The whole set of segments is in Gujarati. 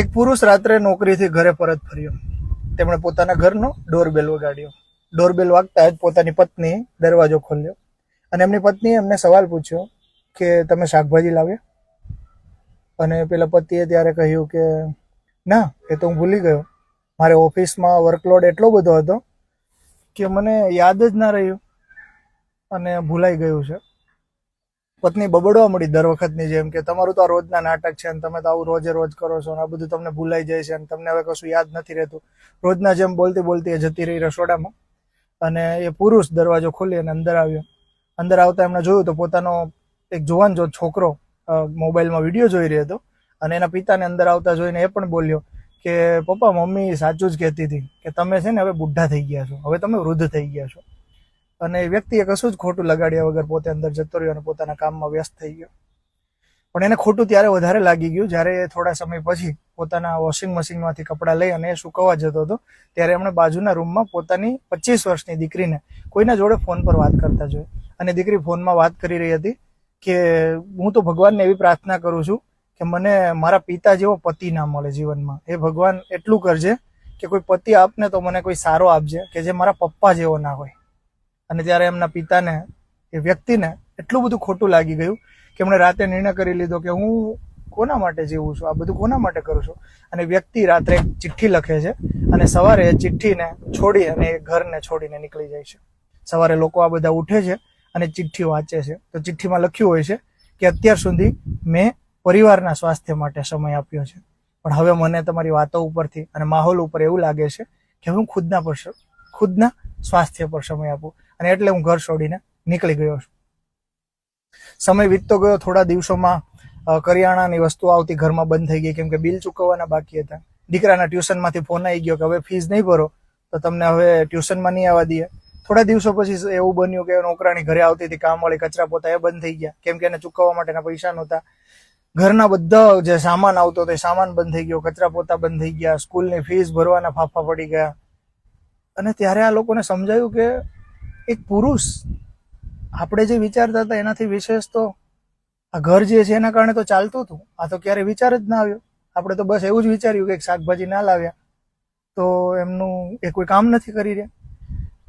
એક પુરુષ રાત્રે નોકરીથી ઘરે પરત ફર્યો. તેમણે પોતાના ઘરનો ડોરબેલ વગાડ્યો. ડોરબેલ વાગતા જ પોતાની પત્ની દરવાજો ખોલ્યો અને એમની પત્નીએ એમને સવાલ પૂછ્યો કે, તમે શાકભાજી લાવ્યા? અને પેલા પતિએ ત્યારે કહ્યું કે, ના, એ તો હું ભૂલી ગયો. મારે ઓફિસમાં વર્કલોડ એટલો બધો હતો કે મને યાદ જ ના રહ્યું અને ભૂલાઈ ગયું છે. પત્ની બબડવા મળી દર વખતની જેમ કે તમારું તો આ રોજના નાટક છે અને તમે તો આવું રોજે રોજ કરો છો આ બધું તમને ભૂલાઈ જાય છે અને તમને હવે કશું યાદ નથી રહેતું. રોજના જેમ બોલતી બોલતી એ જતી રહી રસોડામાં અને એ પુરુષ દરવાજો ખોલી અને અંદર આવ્યો. અંદર આવતા એમણે જોયું તો પોતાનો એક જુવાન જો છોકરો મોબાઈલમાં વીડિયો જોઈ રહ્યો હતો અને એના પિતાને અંદર આવતા જોઈને એ પણ બોલ્યો કે પપ્પા મમ્મી સાચું જ કહેતી હતી કે તમે છે ને હવે બુઢા થઈ ગયા છો, હવે તમે વૃદ્ધ થઈ ગયા છો. અને એ વ્યક્તિએ કશું જ ખોટું લગાડ્યા વગર પોતે અંદર જતો રહ્યો અને પોતાના કામમાં વ્યસ્ત થઈ ગયો. પણ એને ખોટું ત્યારે વધારે લાગી ગયું જ્યારે થોડા સમય પછી પોતાના વોશિંગ મશીનમાંથી કપડાં લઈ અને સુકવવા જતો હતો, ત્યારે એમણે બાજુના રૂમમાં પોતાની પચીસ વર્ષની દીકરીને કોઈના જોડે ફોન પર વાત કરતા જોઈ અને દીકરી ફોનમાં વાત કરી રહી હતી કે, હું તો ભગવાનને એવી પ્રાર્થના કરું છું કે મને મારા પિતા જેવો પતિ ના મળે જીવનમાં. એ ભગવાન એટલું કરજે કે કોઈ પતિ આપને તો મને કોઈ સારો આપજે કે જે મારા પપ્પા જેવો ના હોય. અને ત્યારે એમના પિતાને, એ વ્યક્તિને એટલું બધું ખોટું લાગી ગયું કે એમણે રાતે નિર્ણય કરી લીધો કે હું કોના માટે જીવું છું, આ બધું કોના માટે કરું છું? અને વ્યક્તિ રાત્રે ચિઠ્ઠી લખે છે અને સવારે એ ચિઠ્ઠીને છોડી અને એ ઘરને છોડીને નીકળી જાય છે. સવારે લોકો આ બધા ઉઠે છે અને ચિઠ્ઠી વાંચે છે. તો ચિઠ્ઠીમાં લખ્યું હોય છે કે અત્યાર સુધી મેં પરિવારના સ્વાસ્થ્ય માટે સમય આપ્યો છે. પણ હવે મને તમારી વાતો ઉપરથી અને માહોલ ઉપર એવું લાગે છે કે હું ખુદના પર ખુદના સ્વાસ્થ્ય પર સમય આપું. અને એટલે હું ઘર છોડીને નીકળી ગયો છું. સમય વીતતો ગયો, થોડા દિવસોમાં કરિયાણાની વસ્તુ આવતી ઘરમાં બંધ થઈ ગઈ, કેમ કે બિલ ચૂકવવાના બાકી હતા. દીકરાના ટ્યુશનમાંથી ફોન આવી ગયો કે હવે ફીસ નહીં ભરો, તો તમને હવે ટ્યુશનમાં નહીં આવવા દઈએ. થોડા દિવસો પછી એવું બન્યું કે નોકરાણી ઘરે આવતી હતી કામવાળી કચરા પોતા એ બંધ થઈ ગયા, કેમ કે એને ચૂકવવા માટેના પૈસા નહોતા. ઘરના બધા જે સામાન આવતો હતો એ સામાન બંધ થઈ ગયો, કચરા પોતા બંધ થઈ ગયા, સ્કૂલની ફીસ ભરવાના ફાફા પડી ગયા. અને ત્યારે આ લોકોને સમજાયું કે એક પુરુષ, આપણે જે વિચારતા હતા એનાથી વિશેષ તો આ ઘર જે છે એના કારણે તો ચાલતું હતું. આ તો ક્યારે વિચાર જ ના આવ્યો. આપણે તો બસ એવું જ વિચાર્યું કે શાકભાજી ના લાવ્યા તો એમનું એ કોઈ કામ નથી કરી રહ્યા.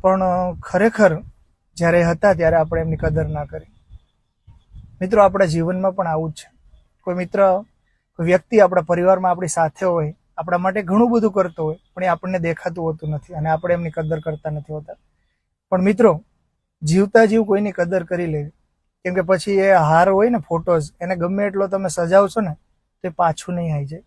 પણ ખરેખર જ્યારે હતા ત્યારે આપણે એમની કદર ના કરી. મિત્રો, આપણા જીવનમાં પણ આવું જ છે. કોઈ મિત્ર, કોઈ વ્યક્તિ આપણા પરિવારમાં આપણી સાથે હોય, આપણા માટે ઘણું બધું કરતો હોય, પણ એ આપણને દેખાતું હોતું નથી અને આપણે એમની કદર કરતા નથી હોતા. પણ મિત્રો, જીવતા જીવ કોઈની કદર કરી લેવી. કેમ કે પછી એ હાર હોય ને ફોટોઝ એને ગમે એટલો તમે સજાવશો ને, તે પાછું નહીં આવી જાય.